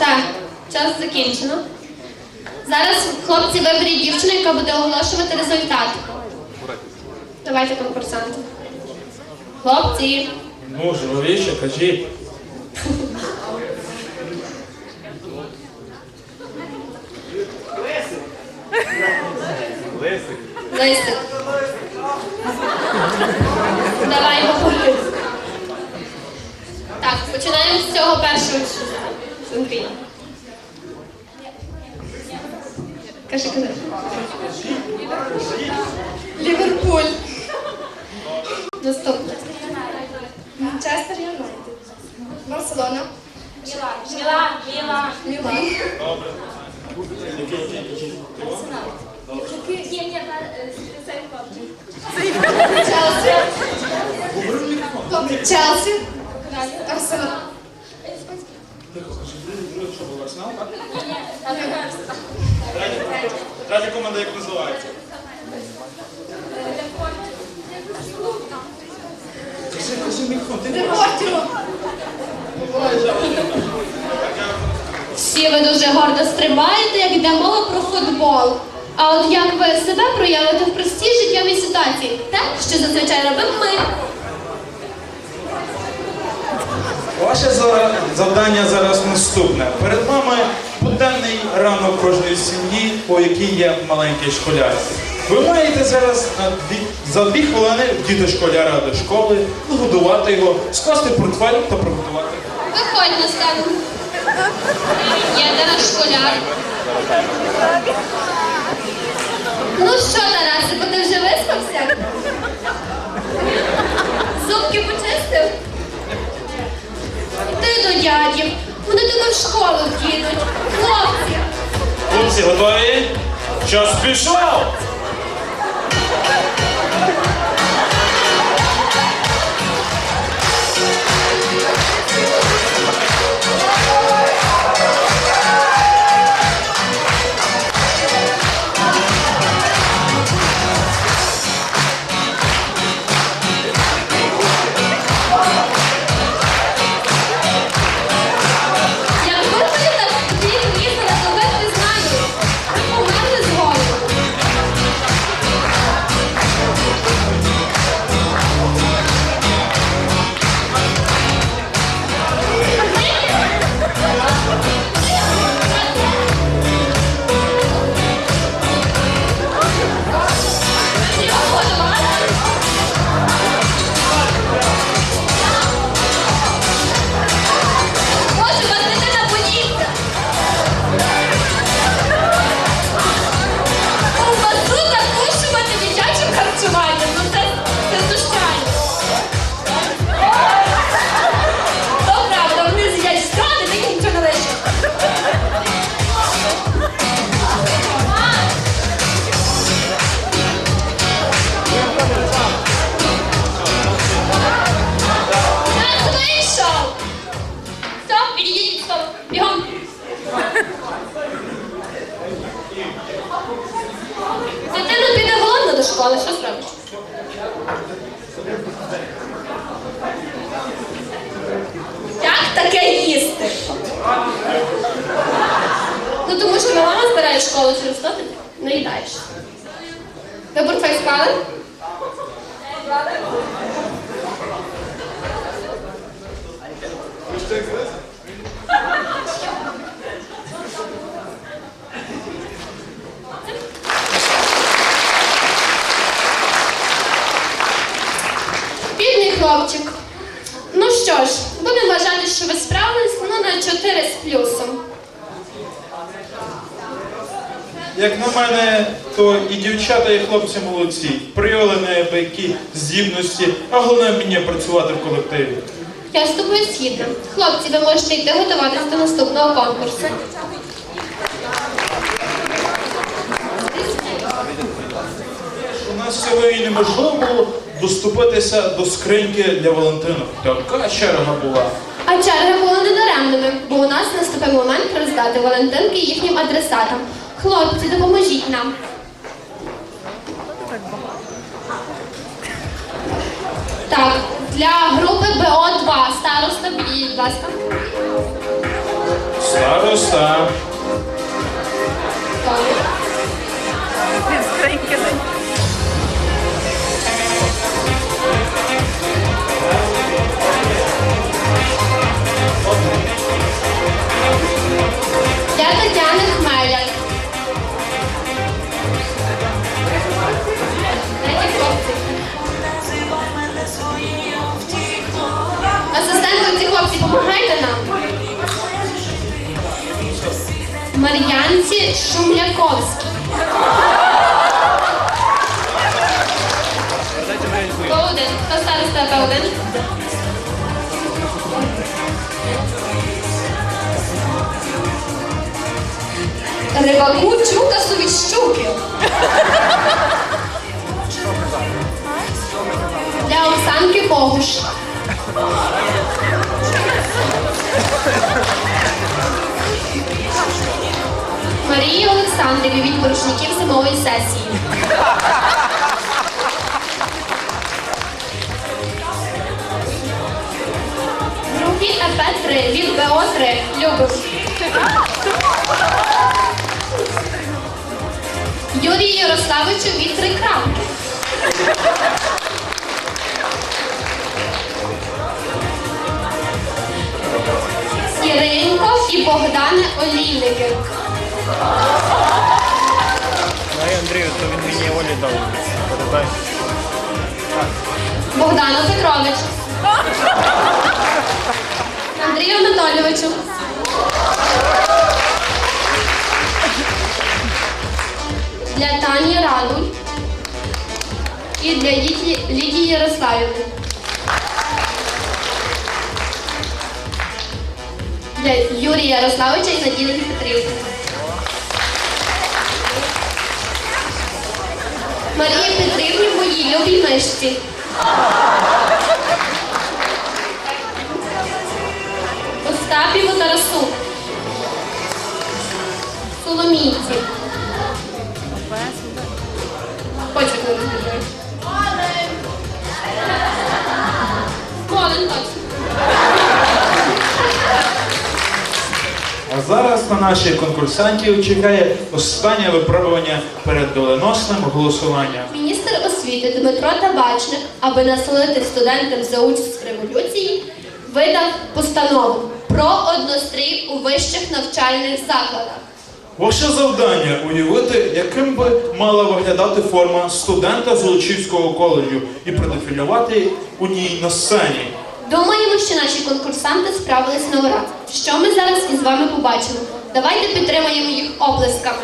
Все, час закінчено. Зараз хлопці виберіть дівчину, яка буде оголошувати результат. Давайте конкурсанти. Хлопці. Ну, жвавіше, кажіть. Лисик. Давай говори. Так, починаємо з цього першого. Андрій. Кажи, кажи. Ліверпуль. Наступне. Манчестер Юнайтед. Барселона. Мілан, Мілан. Мілан. Ні, ні, е, цей хлопчик. Челсі. Челсі. Арсенал. Що було арсенал, так? Третя команда як називається? Кажи, кажи мікрофон, ти не Всі ви дуже гордо стрибаєте, як йде мова про футбол. А от як ви себе проявите в простій життєвій ситуації? Те, що зазвичай робимо ми. Ваше завдання зараз наступне. Перед вами буденний ранок кожної сім'ї, по якій є маленький школяр. Ви маєте зараз на дві, за дві хвилини діти школяра до школи, нагодувати його, скласти портфель та приготувати. Виходь на сцену. Є де наш школяр. Ну що, Ти до дядів. Вони тебе в школу кинуть. Хлопці. Хлопці, готові? Час пішов! Школи, що зробиш? Як таке їсти? Ну тому що моя мама збирає школу через то ти не їдаєш. Ви портфель склали? Бідний хлопчик. Ну що ж, будемо вважати, що ви справились ну, на 4 з плюсом. Як на мене, то і дівчата, і хлопці молодці. Проявили неабиякі здібності, а головне вміння працювати в колективі. Я з тобою згідна. Хлопці, ви можете йти готуватися до наступного конкурсу. У нас сьогодні неможливо було доступитися до скриньки для Валентина. Така черга була. А черга була недаремними, бо у нас наступив момент роздати Валентинки їхнім адресатам. Хлопці, допоможіть нам. Так, для групи БО2 староста, підійдіть, будь ласка. Старо Староста. Для Шумляковській. Б1. Хто староста Б1? Рибаку Чукасу сесії. Групі ЕП3 від БО3. Любиш. Юрію Ярославичу від три крапки. Іринко і Богдане Олійники. Андрію, то він мені Олі дав. Передай. Богдану Петровичу. Андрію Анатолійовичу. Для Тані Радуль. І для Лідії, Лідії Ярославівни. Для Юрія Ярославича і Надії Петрівни. Марії Петрівні моїй любій мишці. Остапіву Тарасу. Соломійці. Почек не розбігаю. Молен точно. А зараз на наших конкурсантів чекає останнє випробування перед доленосним голосуванням. Міністр освіти Дмитро Табачник, аби насолити студентам за участь в революції, видав постанову про однострій у вищих навчальних закладах. Ваше завдання уявити, яким би мала виглядати форма студента Золочівського коледжу і продефілювати у ній на сцені. Думаємо, що наші конкурсанти справились на ура. Що ми зараз із вами побачимо? Давайте підтримаємо їх оплесками.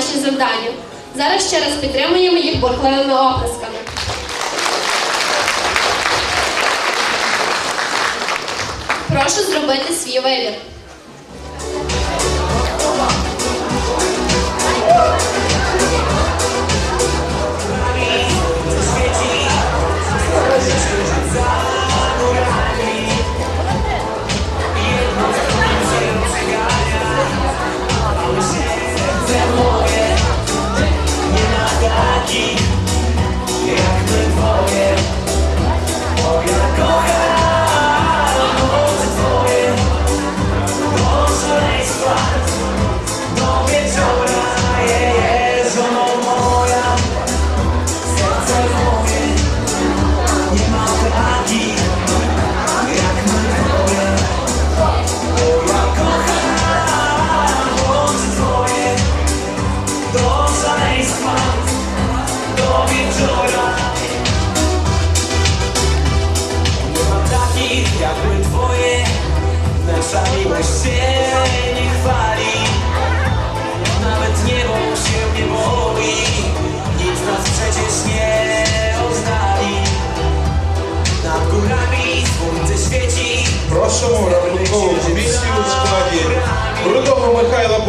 Виконане завдання. Зараз ще раз підтримуємо їх бурхливими оплесками. Прошу зробити свій вибір.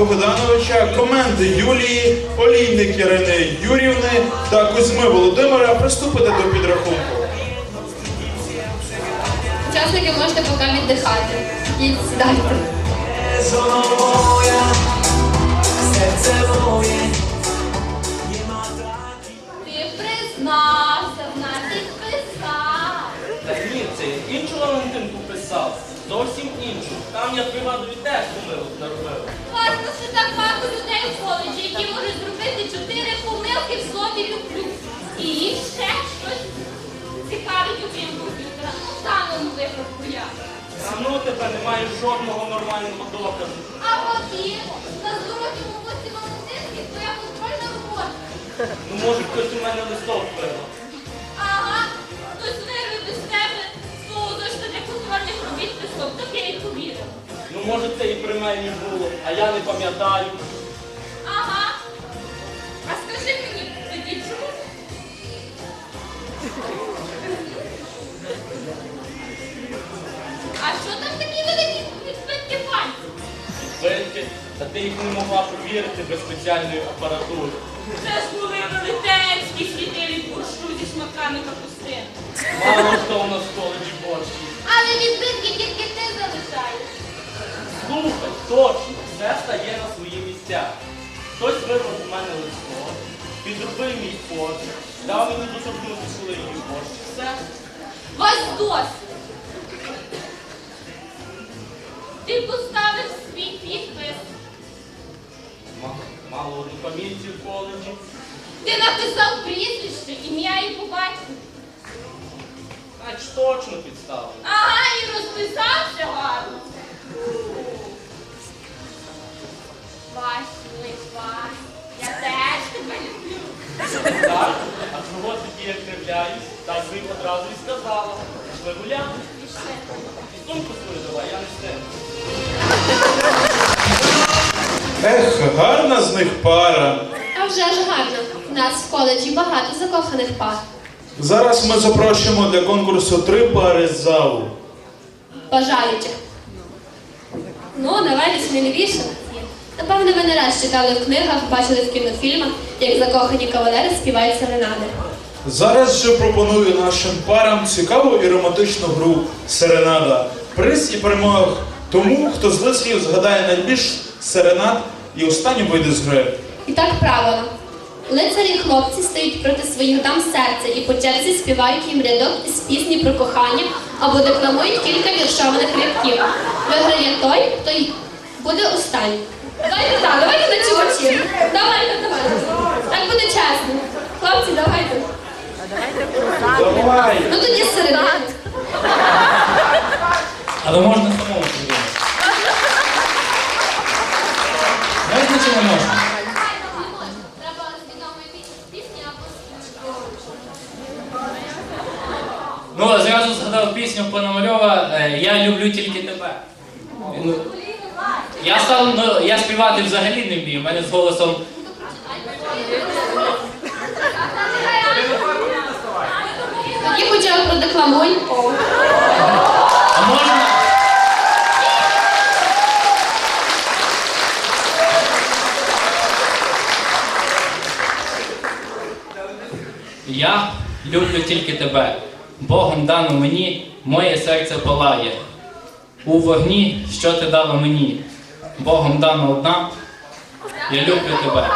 Богдановича, коменди Юлії, Олійник Ірини Юрівни та Кузьми Володимира приступити до підрахунку. Учасники можете поки віддихати. Їдь, сідайте. Ти признався, в нас підписав. Та ні, це я іншу Валентинку писав. Зовсім іншу. Там я пригадую теж помилок наробив. Що так багато людей в коледжі, які можуть зробити чотири помилки в слові люблю. І їх ще щось цікавить окрім комп'ютера. Ну, в даному випадку я. А ну тебе немає жодного нормального доказу. А от є, на здоров'ю у боці Валентинки твоя контрольна робота. Ну може хтось у мене листок вирвав. Ага, хтось вирве Ну може це і при мені було, а я не пам'ятаю. Ага. А скажи мені, тоді чому? А що там такі великі відбитки пальців? Битки, та ти їх не могла провірити без спеціальної апаратури. Це ж були велетенські сліди від борщу зі шматками капустин. Мало хто у нас в коледжі борщі. Але відбитки тільки ти залишаєш. Точно, все стає на свої місця. Хтось вирвав у мене листок, підробив мій подив, дав мені доторкнути своєї борщ. Все. Вас досі. Ти поставив свій підпис. Ма- Мало однопомітці в коледжі. Ти написав прізвище, ім'я і по батьку. Значить точно підставив. Ага, і розписався гарно. Вась, Вась, я теж тебе люблю. Так, а чого тоді я кривляюсь? Так би одразу і сказала. Пішли гуляти. Пішли. І сумку свою давай, я не. Ех, гарна з них пара. А вже ж гарно. У нас в коледжі багато закоханих пар. Зараз ми запрошуємо для конкурсу три пари з залу. Бажаючих. Ну, давайте сміливіше. Напевно, ви не раз читали в книгах, бачили в кінофільмах, як закохані кавалери співають серенади. Зараз же пропоную нашим парам цікаву і романтичну гру Серенада. Приз і перемог тому, хто з лицарів згадає найбільш серенад і останнім вийде з гри. І так правило. Лицарі хлопці стають проти своїх дам серця і по черзі співають їм рядок із пісні про кохання або декламують кілька віршованих рядків. Виграє той, хто буде останній. Давайте так, давайте на чувачі. Давайте, давайте. Так буде чесно. Хлопці, давайте. Давай! Ну тоді середина. Але можна самому придумати. Можна чи не можна? Треба відомої пісні або Ну, а зразу згадав пісню Пономарьова е, Я люблю тільки тебе. Він- ти Я сам, ну, я співати взагалі не вмію. У мене з голосом. Тоді хоча б продекламуй. А можна? Я люблю тільки тебе. Богом дано мені, моє серце палає. У вогні, що ти дала мені? Богом дана одна. Я люблю тебе.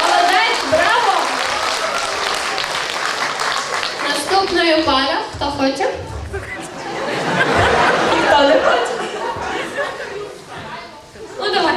Молодець, браво! Наступною пара, хто хоче? Хто не хоче? Ну давай.